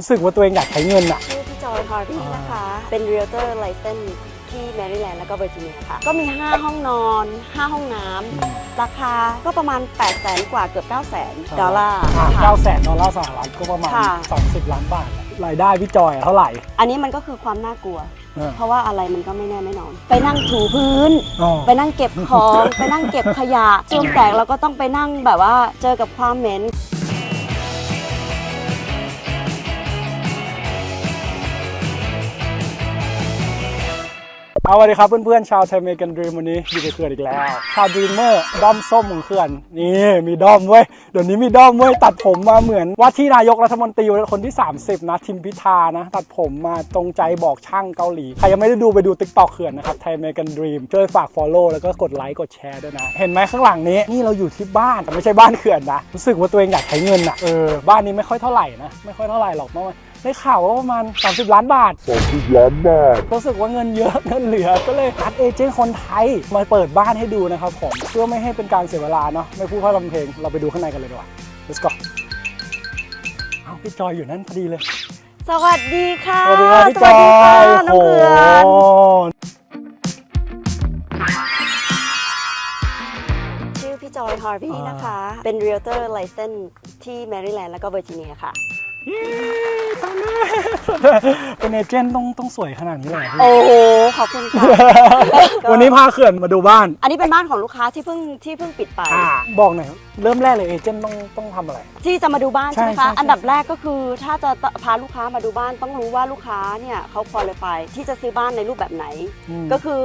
รู้สึกว่าตัวเองอยากใช้เงินอะ ชื่อพี่จอยฮาร์ดี้นะคะ เป็นเรียลเตอร์ไลเซนที่แมริแลนด์แล้วก็เวอร์จิเนียค่ะ ก็มี 5 ห้องนอน 5 ห้องน้ำราคาก็ประมาณ 8 0 0แสนกว่าเกือบ 9 0 0แสนดอลลาร์ค่ะ เก้าแสนดอลลาร์สหรัฐก็ประมาณ ค่ะ 30 ล้านบาทอะรายได้พี่จอยอะเท่าไหร่อันนี้มันก็คือความน่ากลัว เออเพราะว่าอะไรมันก็ไม่แน่ไม่นอน ไปนั่งถูพื้น อ๋อ ไปนั่งเก็บของ ไปนั่งเก็บขยะช่วงแตกเราก็ต้องไปนั่งแบบว่าเจอกับความเหม็น เอาสวัสดีครับเพื่อนๆชาวไทยเมกันดรีมวันนี้อยู่กับเขื่อนอีกแล้ว ชาวดรีมเมอร์ด้อมส้มของเขื่อนนี่มีด้อมเว้ยเดี๋ยวนี้มีด้อมเว้ยตัดผมมาเหมือนว่าที่นายกรัฐมนตรีคนที่ 30 นะทิมพิธานะ ตัดผมมาตรงใจบอกช่างเกาหลี ใครยังไม่ได้ดูไปดูติ๊กต็อกเขื่อนนะครับไทยเมกันดรีมช่วยฝาก Follow แล้วก็กดไลค์กดแชร์ด้วยนะ เห็นไหมข้างหลังนี้นี่เราอยู่ที่บ้านแต่ไม่ใช่บ้านเขื่อนนะรู้สึกว่าตัวเองอยากใช้เงินอะเออบ้านนี้ไม่ค่อยเท่าไหร่นะไม่ค่อยเท่าไหร่หรอกเมื่อ ได้ข่าวว่าประมาณ 30 ล้านบาท 30 ล้านบาท รู้สึกว่าเงินเยอะเงินเหลือ ก็เลยนัดเอเจนต์คนไทย มาเปิดบ้านให้ดูนะครับผม เพื่อไม่ให้เป็นการเสียเวลาเนาะ ไม่พูดพร่ำทำเพลง เราไปดูข้างในกันเลยดีกว่า let's go เอาพี่จอยอยู่นั่นพอดีเลย สวัสดีค่ะสวัสดีครับพี่จอยค่ะน้องเขื่อนโอ้โหชื่อพี่จอยฮาร์วีนะคะ เป็นเรียลเตอร์ไลเซนที่แมริแลนด์แล้วก็เวอร์จิเนียค่ะ ตายแล้เป็นเอเจนต์ต้องต้องสวยขนาดนี้เลยเหรอพี่โอ้โห ขอบคุณค่ะ วันนี้พาเขื่อนมาดูบ้านอันนี้เป็นบ้านของลูกค้าที่เพิ่งที่เพิ่งปิดไป อ่าบอกหน่อยเริ่มแรกเลยเอเจนต์ต้องต้องทำอะไร ที่จะมาดูบ้านใช่ไหมใช่คะ ใช่ อันดับแรกก็คือถ้าจะพาลูกค้ามาดูบ้านต้องรู้ว่าลูกค้าเนี่ยเขาคุริฟายที่จะซื้อบ้านในรูปแบบไหน อืม ก็คือ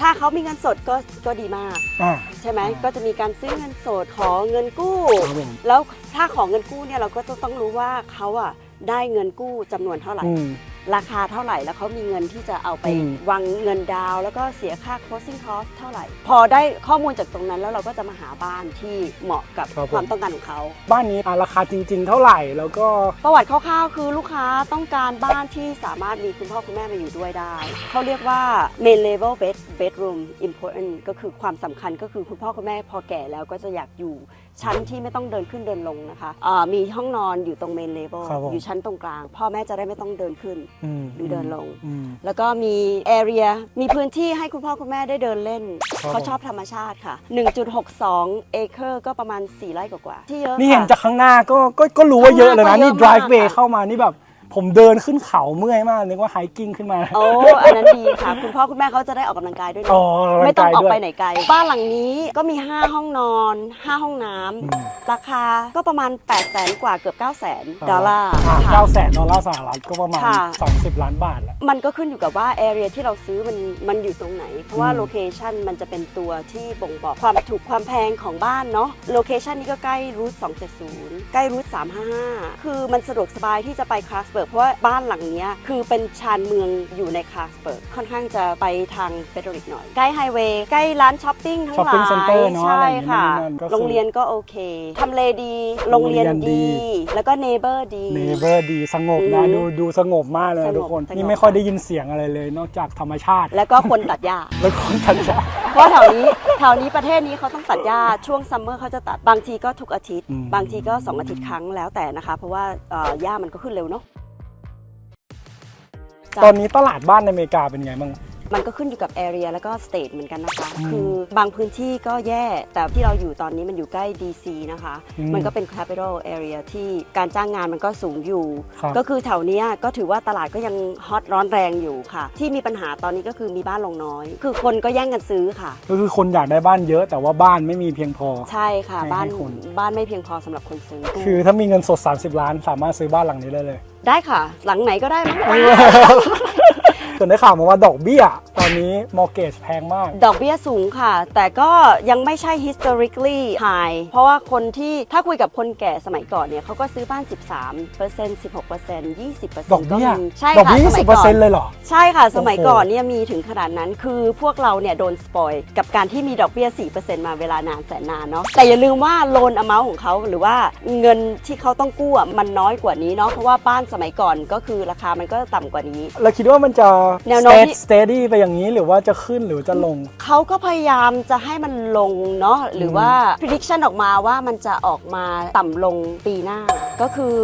ถ้าเขามีเงินสดก็ก็ดีมาก อ่า ใช่ไหมก็จะมีการซื้อเงินสดขอเงินกู้ ครับผม แล้วถ้าของเงินกู้เนี่ยเราก็จะต้องรู้ว่าเขาอะได้เงินกู้จำนวนเท่าไหร่ อืม ราคาเท่าไหร่แล้วเขามีเงินที่จะเอาไปอืม วางเงินดาวน์แล้วก็เสียค่า closing cost เท่าไหร่ พอได้ข้อมูลจากตรงนั้นแล้วเราก็จะมาหาบ้านที่เหมาะกับความต้องการของเขา บ้านนี้อ่าราคาจริง ๆ เท่าไหร่แล้วก็ ประวัติคร่าวๆ คือลูกค้าต้องการบ้านที่สามารถมีคุณพ่อคุณแม่มาอยู่ด้วยได้ เขาเรียกว่า main level bed bedroom important ก็คือความสำคัญก็คือคุณพ่อคุณแม่พอแก่แล้วก็จะอยากอยู่ ชั้นที่ไม่ต้องเดินขึ้นเดินลงนะคะอ่ามีห้องนอนอยู่ตรง main level ครับผม อยู่ชั้นตรงกลาง พ่อแม่จะได้ไม่ต้องเดินขึ้นอืมหรือเดินลงอืมแล้วก็มี area มีพื้นที่ให้คุณพ่อคุณแม่ได้เดินเล่น ครับเขาชอบธรรมชาติค่ะ 1.62 เอเคอร์ก็ประมาณ 4 ไร่กว่าๆที่เยอะนี่เห็นค่ะ จากข้างหน้าก็ก็ก็รู้ว่าเยอะเลยนะข้างหน้าก็นี่เยอะมาก drive way ค่ะ เข้ามานี่แบบ ผมเดินขึ้นเขาเมื่อยมากนึกว่า hiking ขึ้นมา โอ้อันนั้นดีค่ะ คุณพ่อคุณแม่เขาจะได้ออกกำลังกายด้วยนะอ๋อออกกำลังกายไม่ต้องออกด้วยไปไหนไกล บ้านหลังนี้ก็มี 5 ห้องนอน 5 ห้องน้ำอืม ราคาก็ประมาณ 8 0 0แสนกว่าเกือบ 9 0 0แสนดอลลาร์อ่ค่ะเก้าแสนดอลลาร์สหรัฐก็ประมาณ ค่ะ 30 ล้านบาทแหละ มันก็ขึ้นอยู่กับว่า area ที่เราซื้อมันมันอยู่ตรงไหน เพราะว่าอืม โลเคชันมันจะเป็นตัวที่บ่งบอกความถูกความแพงของบ้านเนาะโลเคชันนี้ก็ใกล้รูท270 ใกล้รูท355 คือมันสะดวกสบายที่จะไปคลาสเบิร์กเพราะว่าบ้านหลังเนี้ยคือเป็นชานเมืองอยู่ในคลาสเบิร์กค่อนข้างจะไปทางเฟเดริกหน่อย ใกล้ไฮเวย์ใกล้ร้านช้อปปิ้งทั้งหลาย Shopping center เนอะใช่ค่ะอะไรอย่างนี้นั่นก็คือโรงเรียนก็โอเคทำเลดี โรงเรียนโรงเรียนดีดี แล้วก็เนเบอร์ดีเนเบอร์ดีสงบนะอืมดูดูสงบมากเลยสนะงบทุกคนสงบนี่ไม่ค่อยได้ยินเสียงอะไรเลย นอกจากธรรมชาติ แล้วก็คนตัดหญ้าแล้วคนทันชาเพราะแถวนี้แถวนี้ประเทศนี้เขาต้องตัดหญ้าช่วงซัมเมอร์เขาจะตัดบางทีก็ทุกอาทิตย์อืมบางทีก็ 2 อาทิตย์ครั้งแล้วแต่นะคะ เพราะว่าเอ่อหญ้ามันก็ขึ้นเร็วเนาะจ้ะ ตอนนี้ตลาดบ้านในอเมริกาเป็นไงบ้าง มันก็ขึ้นอยู่กับแอเรียแล้วก็สเตทเหมือนกันนะคะอืมคือบางพื้นที่ก็แย่ แต่ที่เราอยู่ตอนนี้มันอยู่ใกล้ DC นะคะ อืมมันก็เป็น capital area ที่การจ้างงานมันก็สูงอยู่ ครับ ก็คือแถวเนี้ยก็ถือว่าตลาดก็ยังฮอตร้อนแรงอยู่ค่ะ ที่มีปัญหาตอนนี้ก็คือมีบ้านลงน้อย คือคนก็แย่งกันซื้อค่ะ ก็คือคนอยากได้บ้านเยอะแต่ว่าบ้านไม่มีเพียงพอ ใช่ค่ะให้บ้านให้คน บ้านไม่เพียงพอสำหรับคนซื้อ คือถ้ามีเงินสด 30 ล้าน สามารถซื้อบ้านหลังนี้ได้เลย ได้ค่ะ หลังไหนก็ได้มั้ง จนได้ข่าวมาว่าดอกเบี้ย ตอนนี้มอร์เกจแพงมาก ดอกเบี้ยสูงค่ะ แต่ก็ยังไม่ใช่ historically high เพราะว่าคนที่ถ้าคุยกับคนแก่สมัยก่อนเนี่ยเขาก็ซื้อบ้าน 13เปอร์เซ็นต์16เปอร์เซ็นต์20เปอร์เซ็นดอกต์ก็เบี้ยมีใช่ดอกค่ะเบี้ยสมัย20เปอก่ร์อเซ็นนต์เลยเหรอ ใช่ค่ะ สมัยโอ้โหก่อนเนี่ยมีถึงขนาดนั้นคือพวกเราเนี่ยโดนสปอยกับการที่มีดอกเบี้ย 4%มาเวลานานแสนนานเนาะแต่อย่าลืมว่าโลนอเมาของเขาหรือว่าเงินที่เขาต้องกู้อะมันน้อยกว่านี้เนาะเพราะว่าบ้านสมัยก่อนก็คือราคามันก็ต่ำกว่านี้ เราคิดว่ามันจะแนวโน้ม stay ที่ steady ไปอย่างนี้หรือว่าจะขึ้นหรือจะลง เขาก็พยายามจะให้มันลงเนาะหรือว่า prediction ออกมาว่ามันจะออกมาต่ำลงปีหน้า ก็คือ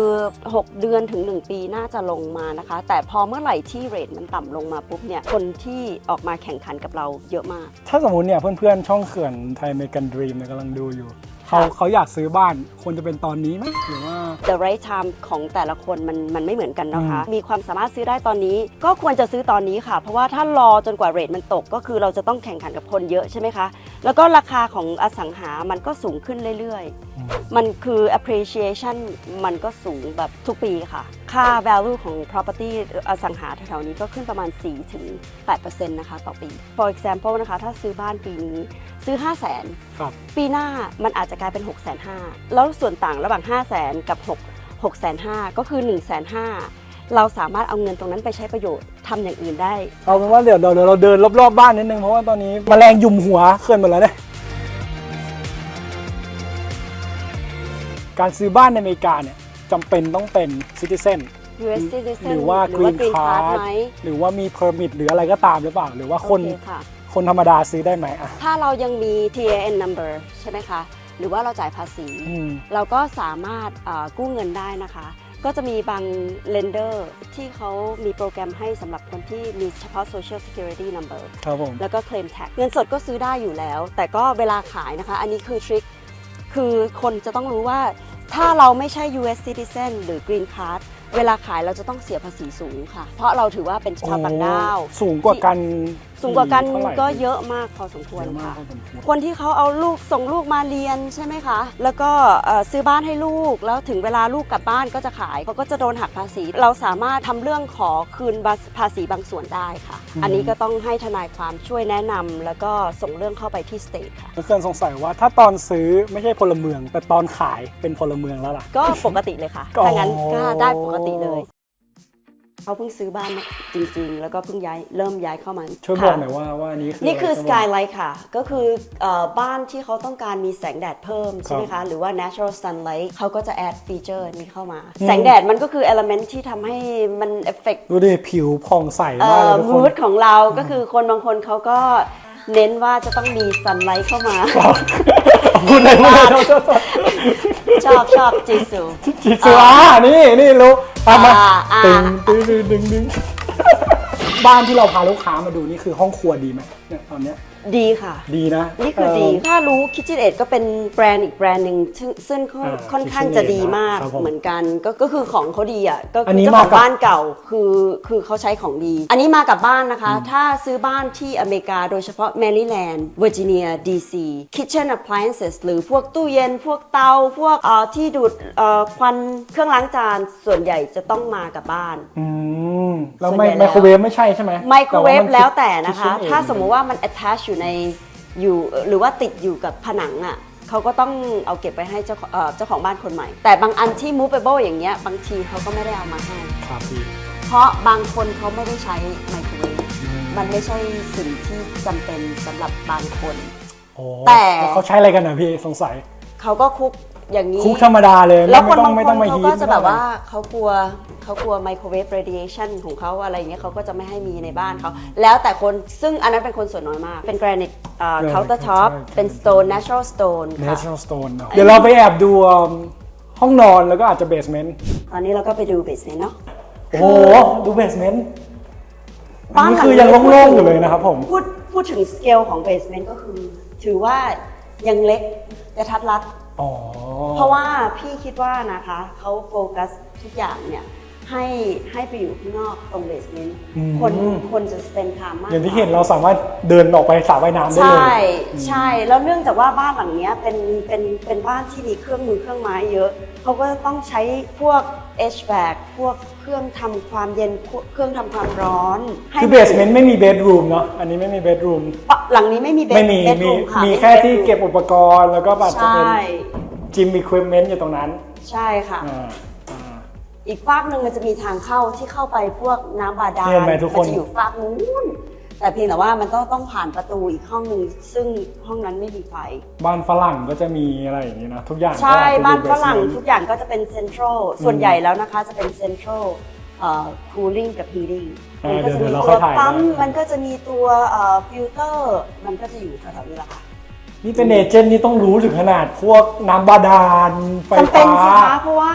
6 เดือนถึง 1 ปีน่าจะลงมานะคะ แต่พอเมื่อไหร่ที่เรทมันต่ำลงมาปุ๊บเนี่ย คนที่ออกมาแข่งขันกับเราเยอะมาก ถ้าสมมติเนี่ยเพื่อนๆ ช่องเขื่อนไทยเมกันดรีมเนี่ยกำลังดูอยู่ เขาค่ะเขาอยากซื้อบ้านควรจะเป็นตอนนี้ไหมหรือว่า the right time ของแต่ละคนมันมันไม่เหมือนกันนะคะอืมมีความสามารถซื้อได้ตอนนี้ ก็ควรจะซื้อตอนนี้ค่ะ เพราะว่าถ้ารอจนกว่าเรทมันตกก็คือเราจะต้องแข่งขันกับคนเยอะใช่ไหมคะ แล้วก็ราคาของอสังหามันก็สูงขึ้นเรื่อยๆ มันคือ appreciation มันก็สูงแบบทุกปีค่ะ ค่า value ของ property อสังหาแถวๆนี้ก็ขึ้นประมาณ 4-8%นะคะต่อปี for example นะคะ ถ้าซื้อบ้านปีนี้ ซื้อ 5 0 0 0 0นครับ ปีหน้ามันอาจจะกลายเป็น 6 5 0 0 0แล้วส่วนต่างระหว่าง 5 0 0 0 0 0กับ 6 6 5 0 0 0ก็คือ 1 5 0 0 0เราสามารถเอาเงินตรงนั้นไปใช้ประโยชน์ทำอย่างอื่นได้ เอาเป็นว่าเดี๋ยวเดี๋ยวเดี๋ยวเราเดินรอบๆบ้านนิดนึงเพราะว่าตอนนี้มแมลงยุมหัวเคลื่อนหมดแล้วเนี่ยการซื้อบ้านในอเมริกาเนี่ยจำเป็นต้องเป็นซิติเซน US citizen หรือว่าหรือว่า green green card card ไหมหรือว่ามี permit หรืออะไรก็ตามหรือเปล่า หรือว่าคนโอเคค่ะ คนธรรมดาซื้อได้ไหมอะ ถ้าเรายังมี TAN number ใช่ไหมคะ หรือว่าเราจ่ายภาษี อืม เราก็สามารถเอ่อกู้เงินได้นะคะ ก็จะมีบาง lender ที่เขามีโปรแกรมให้สำหรับคนที่มีเฉพาะ social security number ครับผม แล้วก็ claim tax เงินสดก็ซื้อได้อยู่แล้ว แต่ก็เวลาขายนะคะ อันนี้คือทริคคือคนจะต้องรู้ว่าถ้าเราไม่ใช่ US citizen หรือ green card เวลาขายเราจะต้องเสียภาษีสูงค่ะ เพราะเราถือว่าเป็นชาวต่างด้าวโอ้สูงกว่ากันสูงกว่ากันเท่ไหร่ก็เยอะมากพอสมควรเยอะมากค่ะพอสมควรคนที่เขาเอาลูกส่งลูกมาเรียนใช่ไหมคะ แล้วก็เอ่อซื้อบ้านให้ลูก แล้วถึงเวลาลูกกลับบ้านก็จะขายเขาก็จะโดนหักภาษี เราสามารถทำเรื่องขอคืนภาษีบางส่วนได้ค่ะ อันนี้ก็ต้องให้ทนายความช่วยแนะนำแล้วก็ส่งเรื่องเข้าไปที่สเตทค่ะเพื่อนสงสัยว่าถ้าตอนซื้อไม่ใช่พลเมือง แต่ตอนขายเป็นพลเมืองแล้วล่ะ ก็ปกติเลยค่ะก็ถ้างั้นก็ได้ปกติเลย เขาเพิ่งซื้อบ้านมาจริง ๆ แล้วก็เพิ่งย้ายเริ่มย้ายเข้ามาช่วยบอกค่ะหน่อยว่าว่าอันนี้คือนี่คืออะไร skylight ค่ะ ก็คือเอ่อบ้านที่เขาต้องการมีแสงแดดเพิ่มใช่ไหมคะ หรือว่า natural sunlight เขาก็จะ add feature นี้เข้ามา แสงแดดมันก็คือ element ที่ทำให้มัน effect ดูดิผิวผ่องใสเอ่มากเลอยทุกคน mood ของเราก็คือคนบางคนเขาก็เน้นว่าจะต้องมี sunlight เข้ามาพูดเลยพูดเลยโทษโทษโทษชอบชอบจีซูจิตสุอานี่นี่รู้ ตามมาอ่าอ่า ตึงตึงตึงตึงตึงบ้านที่เราพาลูกค้ามาดูนี่คือห้องครัวดีไหมเนี่ยตอนเนี้ย ดีค่ะ ดีนะนี่คือดีถ้ารู้ KitchenAid ก็เป็นแบรนด์อีกแบรนด์หนึ่งซึ่งซึ่งค่อนอ่าค่อนข้างจะดีมากครับผมเหมือนกัน ก็ก็คือของเขาดีอะ ก็อันคือนี้เจ้าของมากับบ้านเก่าคือคือเขาใช้ของดี อันนี้มากับบ้านนะคะ ถ้าซื้อบ้านที่อเมริกาโดยเฉพาะแมริแลนด์เวอร์จิเนียดีซี kitchen appliances หรือพวกตู้เย็น พวกเตา พวกเอ่อที่ดูดเอ่อควันเครื่องล้างจานส่วนใหญ่จะต้องมากับบ้าน อืมแล้วส่วนไมใหญ่ไมโครเวฟไม่ใช่ใช่ไหมไมโครเวฟต่ามัน แล้วแต่นะคะ KitchenAid ถ้าสมมุติว่ามัน attach อยู่ในอยู่หรือว่าติดอยู่กับผนังอะเขาก็ต้องเอาเก็บไปให้เจ้าของเอ่อเจ้าของบ้านคนใหม่ แต่บางอันที่ movable อย่างเงี้ยบางทีเขาก็ไม่ได้เอามาให้ ครับพี่ เพราะบางคนเขาไม่ได้ใช้ไมโครเวฟมันไม่ใช่สิ่งที่จำเป็นสำหรับบางคน โอ้แต่ ล้วเขาใช้อะไรกันนะพี่สงสัย เขาก็คุก อย่างนี้คุกธรรมดาเลยแล้วคไม่นต้บาองงไม่คต้อนงมาเขาฮีก็ทจะแบบว่าเขากลัวเขากลัวไมโครเวฟเรดิเอชันของเขาอะไรอย่างเงี้ยเขาก็จะไม่ให้มีในบ้านเขาแล้วแต่คนซึ่งอันนั้นเป็นคนส่วนน้อยมาก เป็นแกรนิตเคาน์เตอร์ท็อปเป็นสโตน natural stone ค่ะ natural stone เนอะเดี๋ยวเราไปแอบดูห้องนอนแล้วก็อาจจะเบสเมนต์ตอนนี้เราก็ไปดูเบสเมนต์เนาะโอ้โหดูเบสเมนต์บ้านนี่หลังคือยังโล่งๆอยู่เลยนะครับผมพูดพูดถึงสเกลของเบสเมนต์ก็คือ ถือว่ายังเล็กกระทัดรัดอ๋อ เพราะว่าพี่คิดว่านะคะเขาโฟกัสทุกอย่างเนี่ยให้ให้ไปอยู่ข้างนอกตรงเบสเมนต์อืมคนคนจะสเปนทามมากอย่างที่กว่เห็นเราสามารถเดินออกไปสระว่ายน้ำได้ใช่เลยใช่แล้วเนื่องจากว่าบ้านหลังเนี้ยเป็นเป็นเป็นบ้านที่มีเครื่องมือเครื่องไม้เยอะเขาก็ต้องใช้พวก HVAC พวก เครื่องทำความเย็นพวกเครื่องทำความร้อนให้คือเบสเมนต์ไม่มีเบดรูมเนาะอันนี้ไม่มีเบดรูมหลังนี้ไม่มีเบดไม่มีเบดมีรูมค่ะมีไแค่ที่ bedroom เก็บอุปกรณ์แล้วก็แบบจะเป็นใช่จิม e ค i ปเมนต์อยู่ตรงนั้นใช่ค่ะ อ่าอ่า อีกฝากหนึ่งมันจะมีทางเข้าที่เข้าไปพวกน้ำบาดาลเห็นไหมทุกคนจะอยู่ฝากนู้น แต่เพียงแต่ว่ามันต้องต้องผ่านประตูอีกห้องหนึ่งซึ่งห้องนั้นไม่มีไฟ บ้านฝรั่งก็จะมีอะไรอย่างนี้นะ ทุกอย่างใช่ก็จะอยู่บ้านฝรั่ง basement ทุกอย่างก็จะเป็นเซ็นทรัลส่วนใหญ่แล้วนะคะจะเป็นเซ็นทรัลเอ่อ cooling กับ heating อ่ามันก็จะเดี๋มียวเราตัค่วอยถ่ายปั๊มได้มันก็จะมีตัวเอ่อฟิลเตอร์มันก็จะอยู่แถวๆนี้แหละค่ะ นี่เป็นเอเจนต์นี่ต้องรู้ถึงขนาดพวกน้ำบาดาลไฟจำเป็ฟ้านสิคะเพราะว่า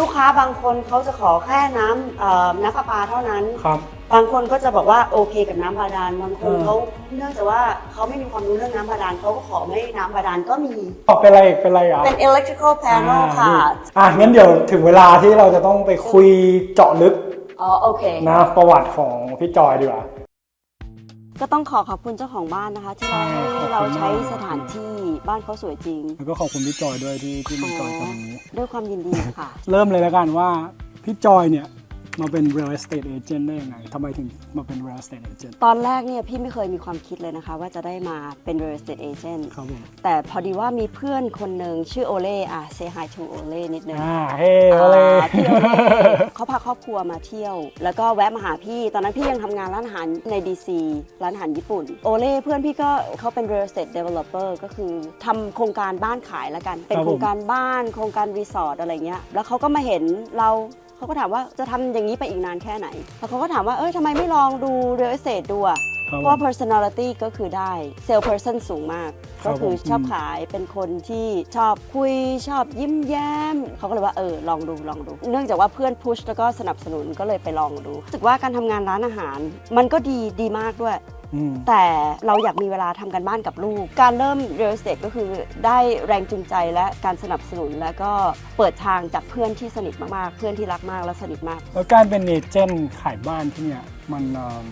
ลูกค้าบางคนเขาจะขอแค่น้ำเอ่อน้ำประปาเท่านั้น ครับ บางคนก็จะบอกว่าโอเคกับน้ำบาดาลบางคนเออ เขาเนื่องจากว่าเขาไม่มีความรู้เรื่องน้ำบาดาลเขาก็ขอไม่น้ำบาดาลก็มีออกเป็นอะไรอีกเป็นอะไรอะเป็น electrical panel ค่ะอ่าอะงั้นเดี๋ยวถึงเวลาที่เราจะต้องไปคุยเจาะลึกอ๋อโอเค นะประวัติของพี่จอยดีกว่า ก็ต้องขอขอบคุณเจ้าของบ้านนะคะ ที่เราใช่ให้ขอบคุณเราใช้มากสถานที่บ้านเขาสวยจริง แล้วก็ขอบคุณพี่จอยด้วยที่ที่มาจอยตรงนี้ด้วยความยินดีค่ะ เริ่มเลยแล้วกันว่าพี่จอยเนี่ย มาเป็น real estate agent ได้ยังไงทำไมถึงมาเป็น real estate agent ตอนแรกเนี่ยพี่ไม่เคยมีความคิดเลยนะคะ ว่าจะได้มาเป็น real estate agent ครับผมแต่พอดีว่ามีเพื่อนคนหนึ่งชื่อโอเล่อะ say hi to โอเล่นิดนึงอ่าเฮ้โอเลอ่าพี่โอเล่เขาพาครอบครัวมาเที่ยว แล้วก็แวะมาหาพี่ ตอนนั้นพี่ยังทำงานร้านอาหารใน DC ร้านอาหารญี่ปุ่น โอเล่เพื่อนพี่ก็เขาเป็น real estate developer ก็คือทำโครงการบ้านขายแล้วกัน เป็นโครงการบ้านโครงการรีสอร์ทอะไรเงี้ยแล้วเขาก็มาเห็นเรา เขาก็ถามว่าจะทำอย่างนี้ไปอีกนานแค่ไหนแล้วเขาก็ถามว่าเอ้ยทำไมไม่ลองดู real estate ดูอะ เพผราะว่าม personality ก็คือได้ sales person สูงมาก ครัก็บคือผมชอบขายเป็นคนที่ชอบคุยชอบยิ้มแย้ม เขาก็เลยว่าเออลองดูลองดู เนื่องจากว่าเพื่อนพุชแล้วก็สนับสนุนก็เลยไปลองดูรู้สึกว่าการทำงานร้านอาหาร มันก็ดีดีมากด้วย อืม แต่เราอยากมีเวลาทำกันบ้านกับลูก การเริ่ม real estate ก็คือได้แรงจูงใจและการสนับสนุน แล้วก็เปิดทางจากเพื่อนที่สนิทมากๆ เพื่อนที่รักมากและสนิทมาก แล้วการเป็นเอเจนต์ขายบ้านที่เนี่ยมันเอิ่ม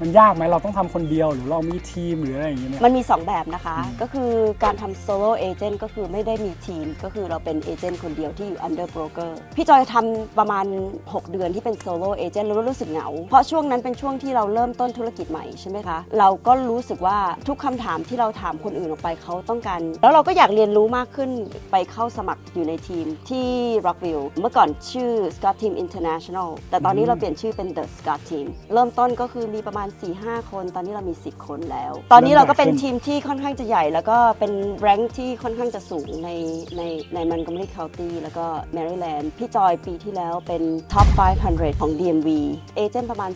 มันยากไหมเราต้องทำคนเดียวหรือเรามีทีมหรืออะไรอย่างเงี้ยเนี่ย มันมี 2 แบบนะคะ อืม ก็คือการทำ solo agent ก็คือไม่ได้มีทีม ก็คือเราเป็นเอเจนต์คนเดียวที่อยู่ under broker พี่จอยทำประมาณ 6 เดือนที่เป็น solo agent แล้วรู้สึกเหงา เพราะช่วงนั้นเป็นช่วงที่เราเริ่มต้นธุรกิจใหม่ใช่ไหมคะ เราก็รู้สึกว่าทุกคำถามที่เราถามคนอื่นออกไปเขาต้องการ แล้วเราก็อยากเรียนรู้มากขึ้นไปเข้าสมัครอยู่ในทีมที่ Rockville เมื่อก่อนชื่อ Scott Team International แต่ตอนนี้เราเปลี่ยนชื่อเป็น The Scott Team เริ่มต้นก็คือมีประมาณ4-5 คน ตอนนี้เรามี 10 คนแล้ว ตอนนี้เราก็เป็นทีมที่ค่อนข้างจะใหญ่ แล้วก็เป็นแรงค์ที่ค่อนข้างจะสูงในในในมันกัมรีคาวตี้แล้วก็แมริแลนด์พี่จอยปีที่แล้วเป็น Top 500 ของ DMV เอเจนต์ประมาณ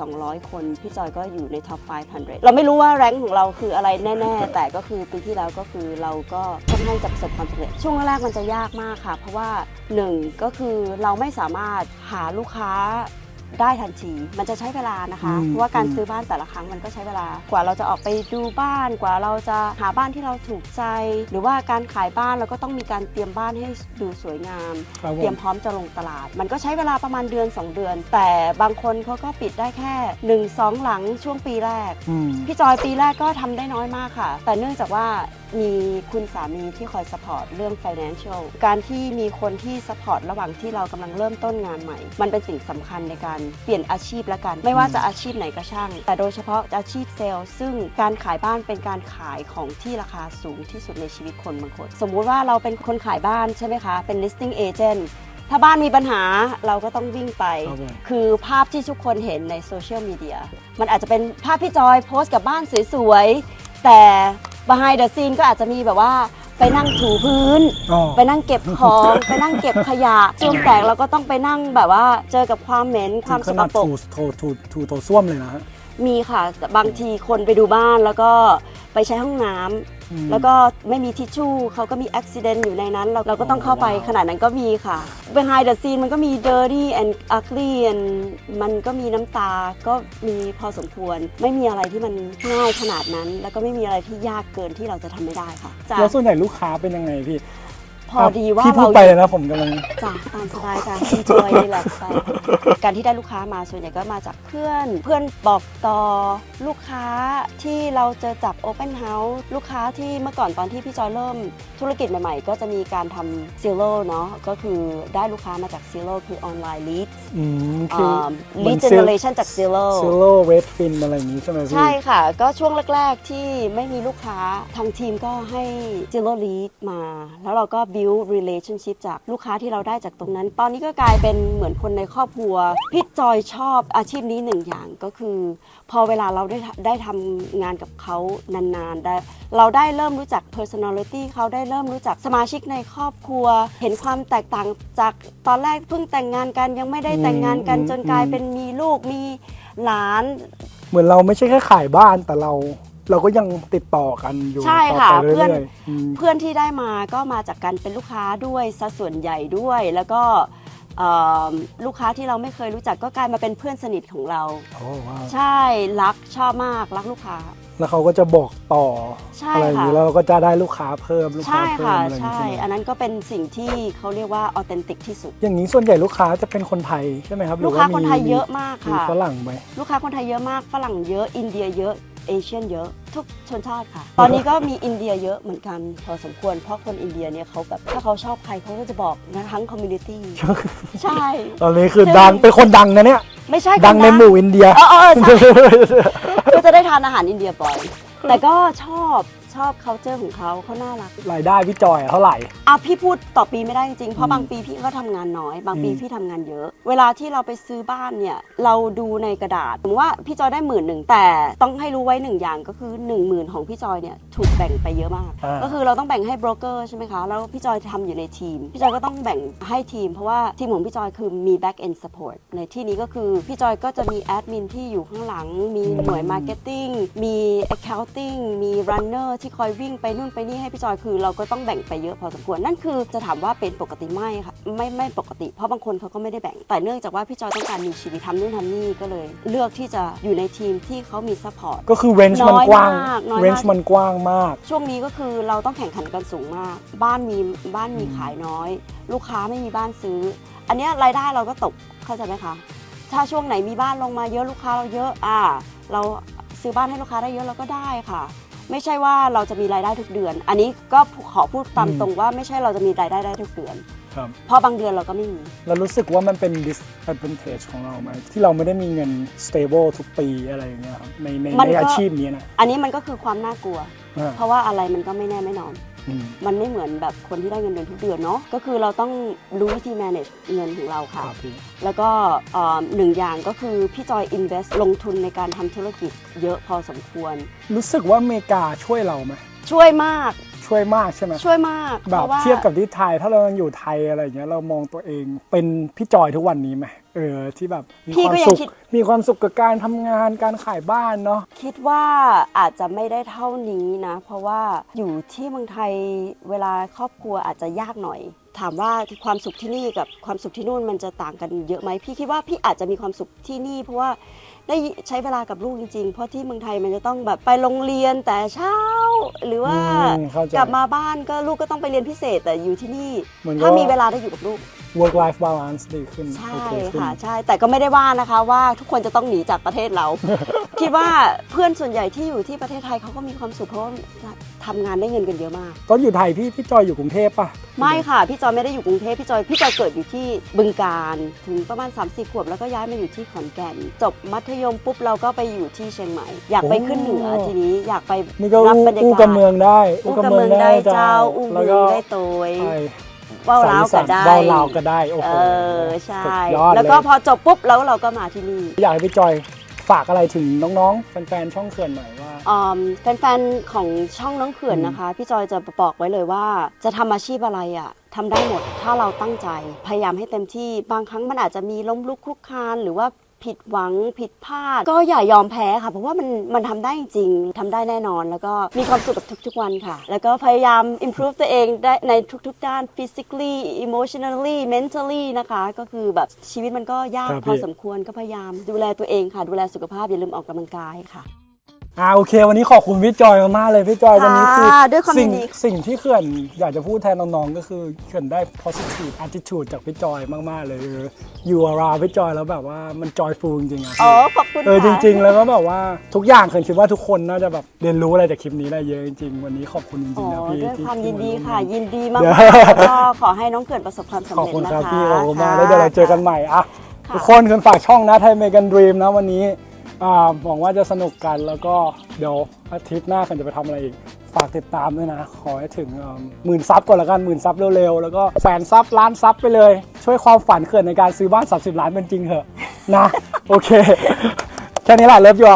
2,200 คน พี่จอยก็อยู่ใน Top 500 เราไม่รู้ว่าแรงค์ของเราคืออะไรแน่ ๆ แต่ก็คือปีที่แล้วก็คือเราก็ค่อนข้างจะประสบความสำเร็จ ช่วงแรกๆมันจะยากมากค่ะ เพราะว่าหนึ่งก็คือเราไม่สามารถหาลูกค้า ได้ทันที มันจะใช้เวลานะคะ อืมเพราะว่าการอืมซื้อบ้านแต่ละครั้งมันก็ใช้เวลา กว่าเราจะออกไปดูบ้าน กว่าเราจะหาบ้านที่เราถูกใจ หรือว่าการขายบ้านเราก็ต้องมีการเตรียมบ้านให้ดูสวยงาม ครับผเตรียมมพร้อมจะลงตลาด มันก็ใช้เวลาประมาณเดือน 2 เดือน แต่บางคนเขาก็ปิดได้แค่1 2 หลังช่วงปีแรก อืม พี่จอยปีแรกก็ทำได้น้อยมากค่ะ แต่เนื่องจากว่า มีคุณสามีที่คอยสปอร์ตเรื่อง financial การที่มีคนที่สปอร์ตระหว่างที่เรากำลังเริ่มต้นงานใหม่ มันเป็นสิ่งสำคัญในการเปลี่ยนอาชีพละกัน ไม่ว่าจะอาชีพไหนก็ช่าง แต่โดยเฉพาะอาชีพเซลล์ ซึ่งการขายบ้านเป็นการขายของที่ราคาสูงที่สุดในชีวิตคนบางคน สมมุติว่าเราเป็นคนขายบ้านใช่ไหมคะ เป็น listing agent ถ้าบ้านมีปัญหาเราก็ต้องวิ่งไป ครับผม คือภาพที่ทุกคนเห็นในโซเชียลมีเดียมันอาจจะเป็นภาพพี่จอยโพสต์กับบ้านสวยๆ แต่ behind the scene ก็อาจจะมีแบบว่าไปนั่งถูพื้น อ๋อ ไปนั่งเก็บของ ไปนั่งเก็บขยะช่วงแตกเราก็ต้องไปนั่งแบบว่าเจอกับความเหม็นความขสกนาดปรก ถูถูถูถูโถส้วมเลยนะฮะ มีค่ะแต่บางทีคนไปดูบ้านแล้วก็ไปใช้ห้องน้ำอืม แล้วก็ไม่มีทิชชู่เขาก็มีอุบิเหตุอยู่ในนั้น เราเราก็ต้องเข้าไปว้าวขนาดนั้นก็มีค่ะ behind the scene มันก็มี dirty and ugly and มันก็มีน้ำตาก็มีพอสมควร ไม่มีอะไรที่มันง่ายขนาดนั้น แล้วก็ไม่มีอะไรที่ยากเกินที่เราจะทำไม่ได้ค่ะจ้ะแล้วส่วนใหญ่ลูกค้าเป็นยังไงพี่ พอดีว่าพี่พูเราดไปเลยนะผมกำลัง จ้ะตามสบายค่ะ enjoy นี่แหละไปการที่ได้ลูกค้ามาส่วนใหญ่ก็มาจากเพื่อน เพื่อนบอกต่อลูกค้าที่เราเจอจาก Open House ลูกค้าที่เมื่อก่อนตอนที่พี่จอยเริ่มธุรกิจใหม่ๆ ก็จะมีการทำ Zero เนาะก็คือได้ลูกค้ามาจาก Zero คือ Online Lead อืมคือ Lead Generation จาก Zero ซิลโลเวทฟินอะไรอย่างนี้ใช่ไหมพี่ ใช่ค่ะ ก็ช่วงแรก ๆ ที่ไม่มีลูกค้าทางทีมก็ให้ Zero Lead มา แล้วเราก็ build build relationship จากลูกค้าที่เราได้จากตรงนั้น ตอนนี้ก็กลายเป็นเหมือนคนในครอบครัว พี่จอยชอบอาชีพนี้หนึ่งอย่างก็คือ พอเวลาเราได้ทำได้ทำงานกับเขานานๆได้เราได้เริ่มรู้จัก personality เขาได้เริ่มรู้จักสมาชิกในครอบครัว เห็นความแตกต่างจากตอนแรกเพิ่งแต่งงานกันยังไม่ได้แต่งงานกันอืมจนกลายอืมเป็นมีลูกมีหลาน เหมือนเราไม่ใช่แค่ขายบ้านแต่เรา เราก็ยังติดต่อกันอยู่ใช่ต่อค่ะไปเรื่เพื่อน อยๆอืม เพื่อนที่ได้มาก็มาจากการเป็นลูกค้าด้วยซะส่วนใหญ่ด้วย แล้วก็เอ่อลูกค้าที่เราไม่เคยรู้จักก็กลายมาเป็นเพื่อนสนิทของเรา โอ้ว้าวใช่รักชอบมากรักลูกค้า แล้วเขาก็จะบอกต่อใช่อะไรอย่างนี้ค่ะ แล้วเราก็จะได้ลูกค้าเพิ่มลูกค้าใช่เพิ่มค่ะอะไรอย่างใช่ นี้ใช่ไหมอันนั้นก็เป็นสิ่งที่เขาเรียกว่าออเทนติกที่สุด อย่างนี้ส่วนใหญ่ลูกค้าจะเป็นคนไทยใช่ไหมครับหรืลูอกว่าค้ามีคนไทยเยอะมากมีค่ะ ฝรั่งไหม ลูกค้าคนไทยเยอะมากฝรั่งเยอะอินเดียเยอะ เอเชียนเยอะ ทุกชนชาติค่ะ ตอนนี้ก็มีอินเดียเยอะเหมือนกันพอสมควร เพราะคนอินเดียเนี่ยเขาแบบถ้าเขาชอบใครเขาก็จะบอกนะทั้งคอมมูนิตี้ ใช่ ตอนนี้คือดังเป็นคนดังนะเนี่ย ไม่ใช่ดังในหมู่อินเดีย เออเออใช่ก็จะได้ทานอาหารอินเดียบ่อย แต่ก็ชอบ ชอบ culture ของเขาเขาน่ารัก รายได้พี่จอยอะเท่าไหร่ อะพี่พูดต่อปีไม่ได้จริงๆ เพอืราะมบางปีพี่ก็ทำงานน้อย บางปีอืม พี่ทำงานเยอะ เวลาที่เราไปซื้อบ้านเนี่ย เราดูในกระดาษสมมติว่าพี่จอยได้หมื่นหนึ่งแต่ต้องให้รู้ไว้หนึ่งอย่างก็คือ1 0,000ของพี่จอยเนี่ยถูกแบ่งไปเยอะมาก อ่า ก็คือเราต้องแบ่งให้โบรกเกอร์ใช่ไหมคะ แล้วพี่จอยทำอยู่ในทีม พี่จอยก็ต้องแบ่งให้ทีม เพราะว่าทีมของพี่จอยคือมี back end support ในที่นี้ก็คือพี่จอยก็จะมีแอดมินที่อยู่ข้างหลัง มีหน่วย marketing มี accounting มี runner ที่คอยวิ่งไปนู่นไปนี่ให้พี่จอยคือ เราก็ต้องแบ่งไปเยอะพอสมควรนั่นคือจะถามว่าเป็นปกติไม่ค่ะไม่ไม่ปกติ เพราะบางคนเขาก็ไม่ได้แบ่ง แต่เนื่องจากว่าพี่จอยต้องการมีชีวิตทำนู่นทำนี่ก็เลย เลือกที่จะอยู่ในทีมที่เขามี support ก็คือเรนจ์มันน้อยกว้างมากน้อยมาก เรนจ์มันกว้างมาก ช่วงนี้ก็คือเราต้องแข่งขันกันสูงมาก บ้านมีบ้านมีขายน้อย ลูกค้าไม่มีบ้านซื้อ อันเนี้ยรายได้เราก็ตกเข้าใจไหมคะ ถ้าช่วงไหนมีบ้านลงมาเยอะลูกค้าเราเยอะอ่า เราซื้อบ้านให้ลูกค้าได้เยอะเราก็ได้ค่ะ ไม่ใช่ว่าเราจะมีรายได้ทุกเดือน อันนี้ก็ขอพูดตามอืมตรงว่าไม่ใช่เราจะมีรายได้ได้ทุกเดือน ครับเพราะบางเดือนเราก็ไม่มี แล้วรู้สึกว่ามันเป็น disadvantage ของเราไหมที่เราไม่ได้มีเงิน stable ทุกปีอะไรอย่างเงี้ยครับในในมันในก็อาชีพนี้นะอันนี้มันก็คือความน่ากลัว อ่า เพราะว่าอะไรมันก็ไม่แน่ไม่นอนอื มมันไม่เหมือนแบบคนที่ได้เงินเดือนทุกเดือนเนาะก็คือเราต้องรู้วิธี manage เงินของเราคค่ะรับพี่ แล้วก็เอ่อหนึ่งอย่างก็คือพี่จอย invest ลงทุนในการทำธุรกิจเยอะพอสมควร รู้สึกว่าอเมริกาช่วยเราไหมช่วยมากช่วยมากใช่ไหมช่วยมากแบเพบราะว่า เทียบกับที่ไทย ถ้าเรายังอยู่ไทยอะไรอย่างเงี้ยเรามองตัวเองเป็นพี่จอยทุกวันนี้ไหม เออที่แบบมีพี่ความก็ยัสุงขคิด มีความสุขกับการทำงานการขายบ้านเนาะ คิดว่าอาจจะไม่ได้เท่านี้นะ เพราะว่าอยู่ที่เมืองไทยเวลาครอบครัวอาจจะยากหน่อย ถามว่าความสุขที่นี่กับความสุขที่นู่นมันจะต่างกันเยอะไหมพี่คิดว่าพี่อาจจะมีความสุขที่นี่ เพราะว่า ได้ใช้เวลากับลูกจริงๆ เพราะที่เมืองไทยมันจะต้องแบบไปโรงเรียนแต่เช้า หรือว่าอืมเข้าใจ กลับมาบ้านก็ลูกก็ต้องไปเรียนพิเศษแต่อยู่ที่นี่มันก็ถ้ามีเวลาได้อยู่กับลูก work life balance ดีขึ้นใช่โอเคขึ้น ค่ะใช่แต่ก็ไม่ได้ว่านะคะว่าทุกคนจะต้องหนีจากประเทศเรา คิดว่าเพื่อนส่วนใหญ่ที่อยู่ที่ประเทศไทยเขาก็มีความสุขเพราะว่าทำงานได้เงินกันเยอะมาก ตอนอยู่ไทยพี่พี่จอยอยู่กรุงเทพป่ะ ไม่ค่ะ พี่จอยไม่ได้อยู่กรุงเทพพี่จอยพี่จอยเกิดอยู่ที่บึงการ ถึงประมาณ3 4ขวบ แล้วก็ย้ายมาอยู่ที่ขอนแก่น จบมัธยมปุ๊บเราก็ไปอยู่ที่เชียงใหม่ อยากไปขึ้นเหนือทีนี้อยากไปนี่ก็รับอู้บรรยาอู้กากับศเมืองได้อู้กับเมืองได้เจ้าอู้แล้วเมืก็องได้โตยใช่ว่าวล้าวก็ได้ว่าวลาวก็ได้โอ้เอโหอใช่สุดยอดแล้วเลยก็พอจบปุ๊บแล้วเราก็มาที่นี่อยากให้พี่จอยฝากอะไรถึงน้องๆ แฟนๆ ช่องเขื่อนหน่อยว่าอืมแฟนๆ ของช่องน้องเขื่อนนะคะ พี่จอยจะบอกไว้เลยว่า จะทำอาชีพอะไรอะ่ะทำได้หมดถ้าเราตั้งใจ พยายามให้เต็มที่บางครั้งมันอาจจะมีล้มลุกคลุกคลานหรือว่า ผิดหวังผิดพลาด ก็อย่ายอมแพ้ค่ะ เพราะว่ามันมันทำได้จริงๆทำได้แน่นอน แล้วก็มีความสุขกับทุกๆวันค่ะ แล้วก็พยายาม improve ตัวเองได้ในทุกๆด้าน physically emotionally mentally นะคะ ก็คือแบบชีวิตมันก็ยากครับพอพี่สมควรก็พยายามดูแลตัวเองค่ะ ดูแลสุขภาพอย่าลืมออกกำลังกายค่ะ อ่าโอเค วันนี้ขอบคุณพี่จอยมากๆเลยพี่จอยค่ะวันนี้คือด้วยความสิ่งยินดี สิ่งที่เขื่อนอยากจะพูดแทนน้องๆก็คือเขื่อนได้ positive attitude จากพี่จอยมากๆเลยเอออยู่อาราพี่จอยแล้วแบบว่ามันจอยฟูจริงๆอะอ๋พี่อขอบคุณเออจค่ะ ริง ๆ แล้วก็แบบว่าทุกอย่างเขื่อนคิดว่าทุกคนน่าจะแบบเรียนรู้อะไรจากคลิปนี้ได้เยอะจริงๆวันนี้ขอบคุณจริอ๋งๆนะอพี่ด้วยที่ความที่ยินดีร่วมค่ะงานยินดีมากเดี๋ยวๆแล้วก็ขอให้น้องเกิดประสบความสำขอบเร็จคุณนะครับคะพี่ขอบคุณมากค่ะแล้วเดี๋ยวเราเจอกันใหม่อะค่ะทุกคนคุณฝากช่องนะไทยเมกันดรีมนะวันนี้อ่า หวังว่าจะสนุกกันแล้วก็เดี๋ยวอาทิตย์หน้ากันจะไปทำอะไรอีก ฝากติดตามด้วยนะ ขอให้ถึงหมื่นซับก่อนละกันหมื่นซับเร็วๆ แล้วก็แสนซับล้านซับไปเลย ช่วยความฝันเขื่อนในการซื้อบ้าน 30 ล้านเป็นจริงเถอะนะ โอเค แค่นี้แหละเลิฟยู